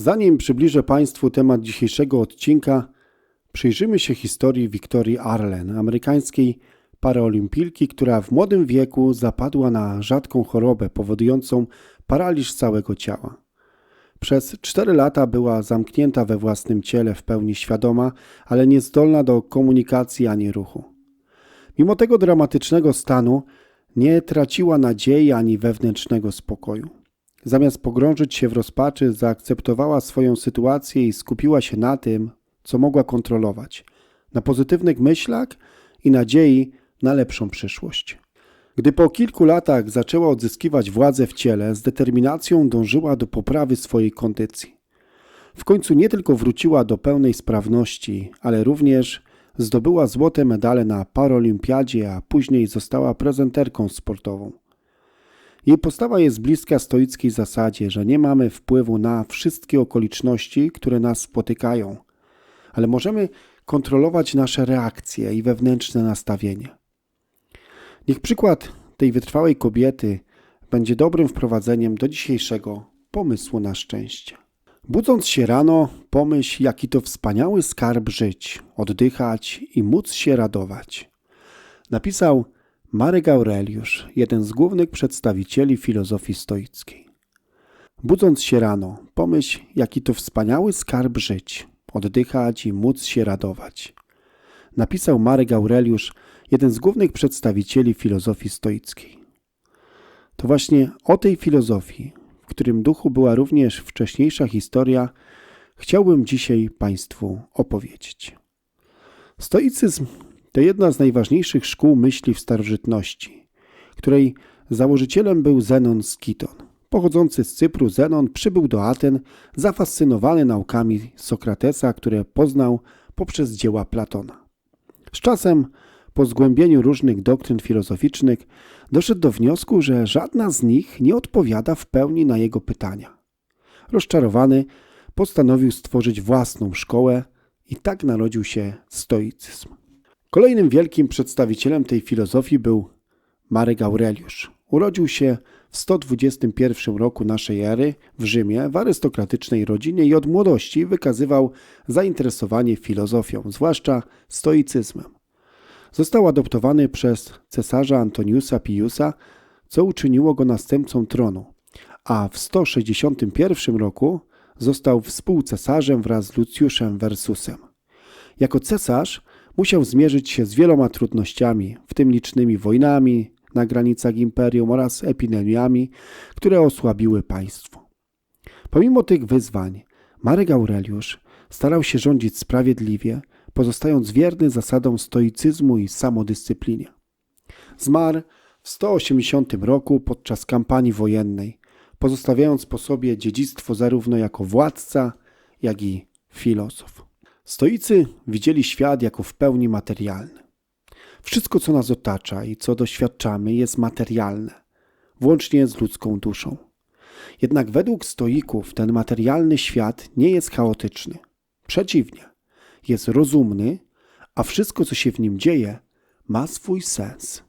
Zanim przybliżę Państwu temat dzisiejszego odcinka, przyjrzymy się historii Wiktorii Arlen, amerykańskiej paraolimpijki, która w młodym wieku zapadła na rzadką chorobę powodującą paraliż całego ciała. Przez cztery lata była zamknięta we własnym ciele, w pełni świadoma, ale niezdolna do komunikacji ani ruchu. Mimo tego dramatycznego stanu nie traciła nadziei ani wewnętrznego spokoju. Zamiast pogrążyć się w rozpaczy, zaakceptowała swoją sytuację i skupiła się na tym, co mogła kontrolować na pozytywnych myślach i nadziei na lepszą przyszłość. Gdy po kilku latach zaczęła odzyskiwać władzę w ciele, z determinacją dążyła do poprawy swojej kondycji. W końcu nie tylko wróciła do pełnej sprawności, ale również zdobyła złote medale na Paralimpiadzie, a później została prezenterką sportową. Jej postawa jest bliska stoickiej zasadzie, że nie mamy wpływu na wszystkie okoliczności, które nas spotykają, ale możemy kontrolować nasze reakcje i wewnętrzne nastawienie. Niech przykład tej wytrwałej kobiety będzie dobrym wprowadzeniem do dzisiejszego pomysłu na szczęście. Budząc się rano, pomyśl, jaki to wspaniały skarb żyć, oddychać i móc się radować. Napisał Marek Aureliusz, jeden z głównych przedstawicieli filozofii stoickiej. Budząc się rano, pomyśl, jaki to wspaniały skarb żyć, oddychać i móc się radować. Napisał Marek Aureliusz, jeden z głównych przedstawicieli filozofii stoickiej. To właśnie o tej filozofii, w którym duchu była również wcześniejsza historia, chciałbym dzisiaj Państwu opowiedzieć. Stoicyzm to jedna z najważniejszych szkół myśli w starożytności, której założycielem był Zenon z Kiton. Pochodzący z Cypru, Zenon przybył do Aten zafascynowany naukami Sokratesa, które poznał poprzez dzieła Platona. Z czasem, po zgłębieniu różnych doktryn filozoficznych, doszedł do wniosku, że żadna z nich nie odpowiada w pełni na jego pytania. Rozczarowany, postanowił stworzyć własną szkołę i tak narodził się stoicyzm. Kolejnym wielkim przedstawicielem tej filozofii był Marek Aureliusz. Urodził się w 121 roku naszej ery w Rzymie w arystokratycznej rodzinie i od młodości wykazywał zainteresowanie filozofią, zwłaszcza stoicyzmem. Został adoptowany przez cesarza Antoniusa Piusa, co uczyniło go następcą tronu, a w 161 roku został współcesarzem wraz z Lucjuszem Versusem. Jako cesarz musiał zmierzyć się z wieloma trudnościami, w tym licznymi wojnami na granicach imperium oraz epidemiami, które osłabiły państwo. Pomimo tych wyzwań, Marek Aureliusz starał się rządzić sprawiedliwie, pozostając wierny zasadom stoicyzmu i samodyscyplinie. Zmarł w 180 roku podczas kampanii wojennej, pozostawiając po sobie dziedzictwo zarówno jako władca, jak i filozof. Stoicy widzieli świat jako w pełni materialny. Wszystko, co nas otacza i co doświadczamy, jest materialne, włącznie z ludzką duszą. Jednak według stoików ten materialny świat nie jest chaotyczny. Przeciwnie, jest rozumny, a wszystko, co się w nim dzieje, ma swój sens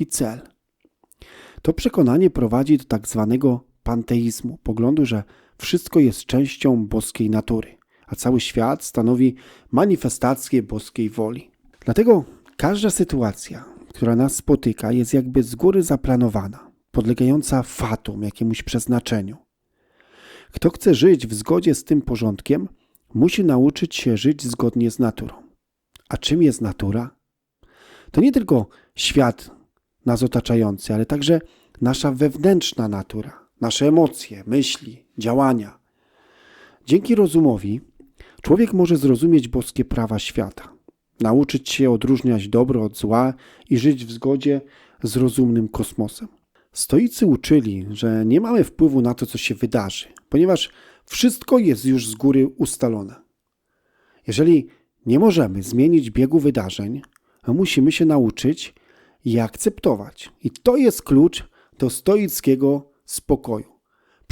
i cel. To przekonanie prowadzi do tak zwanego panteizmu, poglądu, że wszystko jest częścią boskiej natury a cały świat stanowi manifestację boskiej woli. Dlatego każda sytuacja, która nas spotyka, jest jakby z góry zaplanowana, podlegająca fatum, jakiemuś przeznaczeniu. Kto chce żyć w zgodzie z tym porządkiem, musi nauczyć się żyć zgodnie z naturą. A czym jest natura? To nie tylko świat nas otaczający, ale także nasza wewnętrzna natura, nasze emocje, myśli, działania. Dzięki rozumowi Człowiek może zrozumieć boskie prawa świata, nauczyć się odróżniać dobro od zła i żyć w zgodzie z rozumnym kosmosem. Stoicy uczyli, że nie mamy wpływu na to, co się wydarzy, ponieważ wszystko jest już z góry ustalone. Jeżeli nie możemy zmienić biegu wydarzeń, musimy się nauczyć je akceptować. I to jest klucz do stoickiego spokoju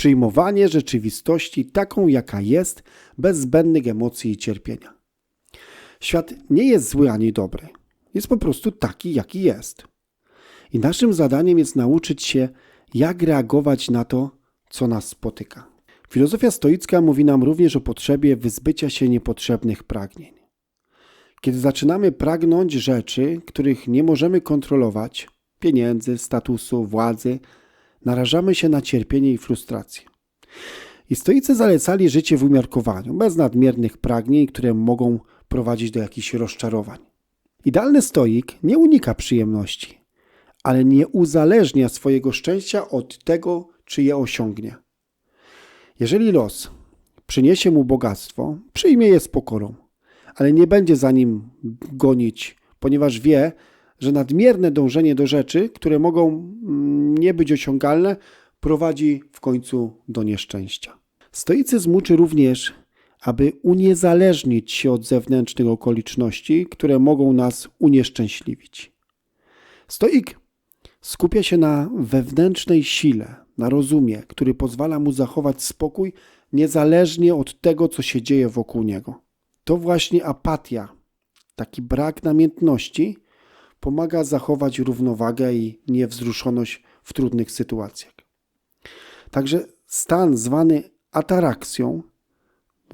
przyjmowanie rzeczywistości taką, jaka jest, bez zbędnych emocji i cierpienia. Świat nie jest zły ani dobry, jest po prostu taki, jaki jest. I naszym zadaniem jest nauczyć się, jak reagować na to, co nas spotyka. Filozofia stoicka mówi nam również o potrzebie wyzbycia się niepotrzebnych pragnień. Kiedy zaczynamy pragnąć rzeczy, których nie możemy kontrolować pieniędzy, statusu, władzy narażamy się na cierpienie i frustrację. I stoicy zalecali życie w umiarkowaniu, bez nadmiernych pragnień, które mogą prowadzić do jakichś rozczarowań. Idealny stoik nie unika przyjemności, ale nie uzależnia swojego szczęścia od tego, czy je osiągnie. Jeżeli los przyniesie mu bogactwo, przyjmie je z pokorą, ale nie będzie za nim gonić, ponieważ wie, że nadmierne dążenie do rzeczy, które mogą mm, nie być osiągalne, prowadzi w końcu do nieszczęścia. Stoicyzm uczy również, aby uniezależnić się od zewnętrznych okoliczności, które mogą nas unieszczęśliwić. Stoik skupia się na wewnętrznej sile, na rozumie, który pozwala mu zachować spokój niezależnie od tego, co się dzieje wokół niego. To właśnie apatia, taki brak namiętności, pomaga zachować równowagę i niewzruszoność w trudnych sytuacjach. Także stan zwany atarakcją,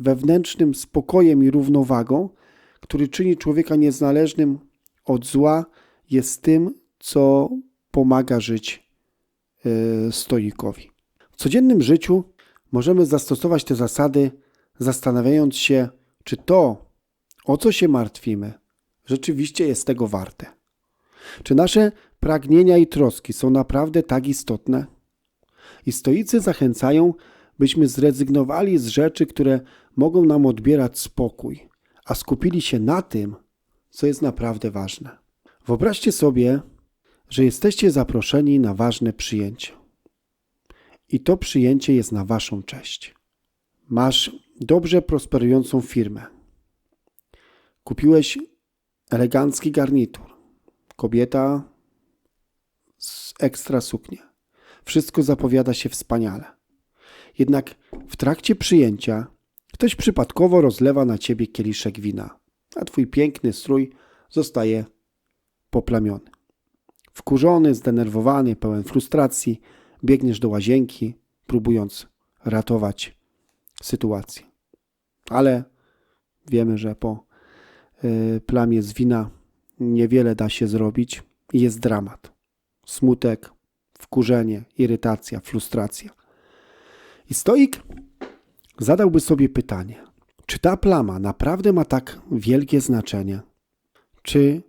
wewnętrznym spokojem i równowagą, który czyni człowieka niezależnym od zła, jest tym, co pomaga żyć yy, stoikowi. W codziennym życiu możemy zastosować te zasady, zastanawiając się, czy to, o co się martwimy, rzeczywiście jest tego warte. Czy nasze pragnienia i troski są naprawdę tak istotne? I stoicy zachęcają, byśmy zrezygnowali z rzeczy, które mogą nam odbierać spokój, a skupili się na tym, co jest naprawdę ważne. Wyobraźcie sobie, że jesteście zaproszeni na ważne przyjęcie. I to przyjęcie jest na waszą cześć. Masz dobrze prosperującą firmę. Kupiłeś elegancki garnitur. Kobieta z ekstra suknie. Wszystko zapowiada się wspaniale. Jednak w trakcie przyjęcia ktoś przypadkowo rozlewa na ciebie kieliszek wina, a twój piękny strój zostaje poplamiony. Wkurzony, zdenerwowany, pełen frustracji, biegniesz do łazienki, próbując ratować sytuację. Ale wiemy, że po y, plamie z wina niewiele da się zrobić i jest dramat. Smutek, wkurzenie, irytacja, frustracja. I stoik zadałby sobie pytanie, czy ta plama naprawdę ma tak wielkie znaczenie? Czy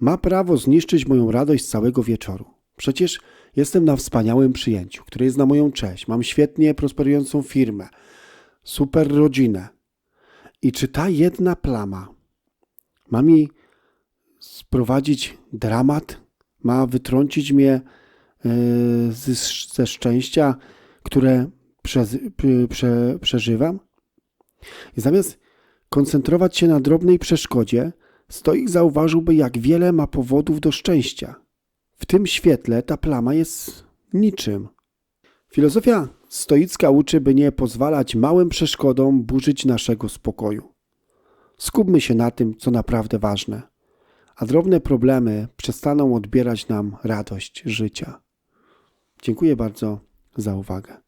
ma prawo zniszczyć moją radość całego wieczoru? Przecież jestem na wspaniałym przyjęciu, które jest na moją cześć. Mam świetnie prosperującą firmę, super rodzinę. I czy ta jedna plama ma mi sprowadzić dramat, ma wytrącić mnie e, ze szczęścia, które prze, prze, przeżywam? I zamiast koncentrować się na drobnej przeszkodzie, stoik zauważyłby, jak wiele ma powodów do szczęścia. W tym świetle ta plama jest niczym. Filozofia stoicka uczy, by nie pozwalać małym przeszkodom burzyć naszego spokoju. Skupmy się na tym, co naprawdę ważne, a drobne problemy przestaną odbierać nam radość życia. Dziękuję bardzo za uwagę.